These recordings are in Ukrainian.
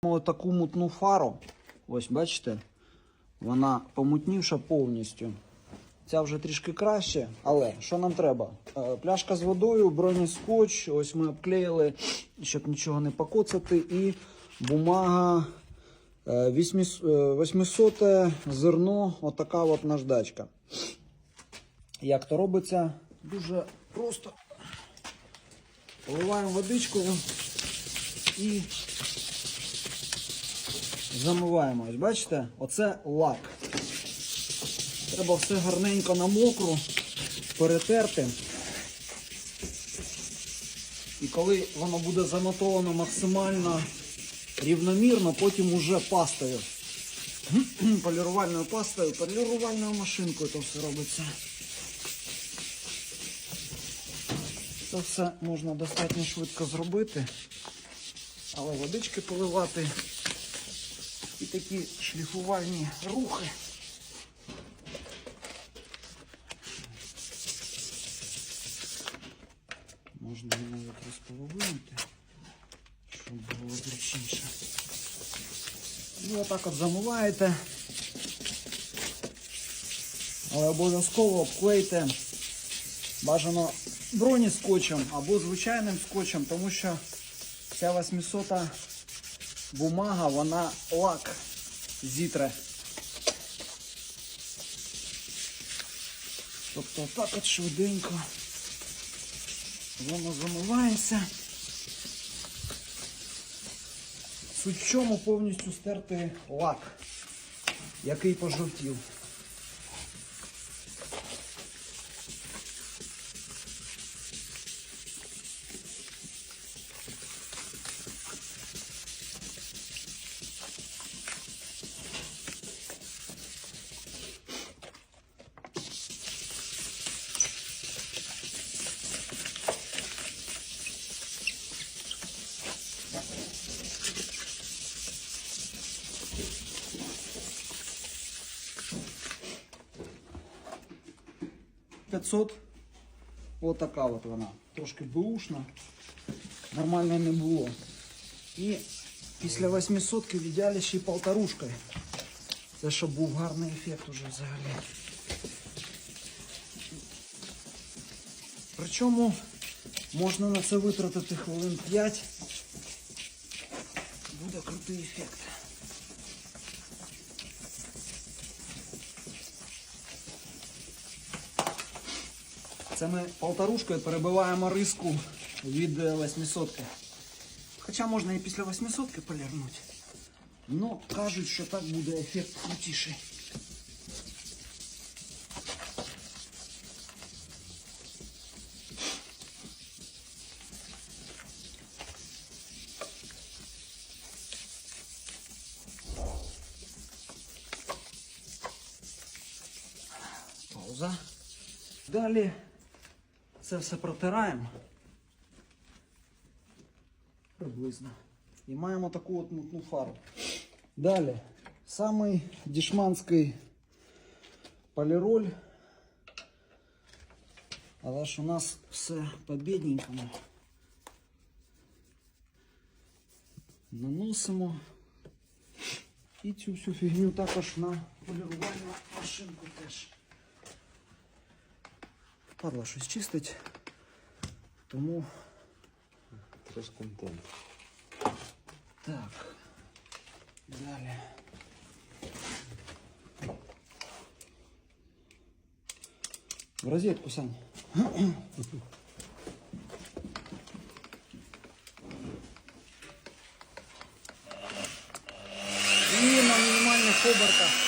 Таку мутну фару. Ось бачите, вона помутнівша повністю. Ця вже трішки краще, але що нам треба? Е, Пляшка з водою, бронескотч, ось ми обклеїли, щоб нічого не покоцати, і бумага е, 800 зерно, отака от наждачка. Як то робиться? Дуже просто. Поливаємо водичкою і замиваємо. Ось бачите, оце лак. Треба все гарненько на мокру перетерти. І коли воно буде замотовано максимально рівномірно, потім уже пастою. Полірувальною пастою, полірувальною машинкою то все робиться. Це все можна достатньо швидко зробити, але водички поливати і такі шліфувальні рухи. Можна навіть розполовинити, щоб було зручніше. І отак от замиваєте. Але обов'язково обклейте бажано бронескотчем або звичайним скотчем, тому що ця 800 бумага, вона лак зітре. Тобто так от швиденько воно замивається. Суть чому повністю стерти лак, який пожовтів. — 500. Отака от вона. Трошки бушна. Нормально не було. І після 800 в ідеалі ще й полторушкою. Це щоб був гарний ефект уже взагалі. Причому можна на це витратити хвилин 5. Буде крутий ефект. Це ми полторушкою перебиваємо риску від 800. Хоча можна і після 800 полірнути. Ну, кажуть, що так буде ефект крутіший. Пауза. Далі це все протираємо. Приблизно. І маємо таку от мутну фару. Далі. Самий дішманський поліроль. Але ж у нас все по бідненькому. Наносимо. І цю всю фігню також на полірувальну машинку теж. Падла щось чистить, тому Треш контент. так. Далі. В розетку, Сань. І на мінімальних обертах.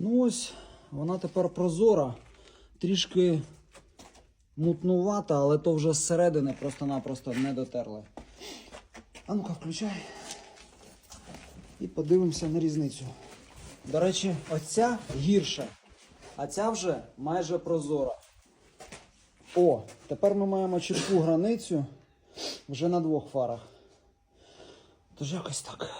Ну ось, вона тепер прозора, трішки мутнувата, але то вже зсередини просто-напросто не дотерли. А ну-ка, включай. І подивимося на різницю. До речі, оця гірша, а ця вже майже прозора. О, тепер ми маємо чітку границю вже на двох фарах. Тож якось так.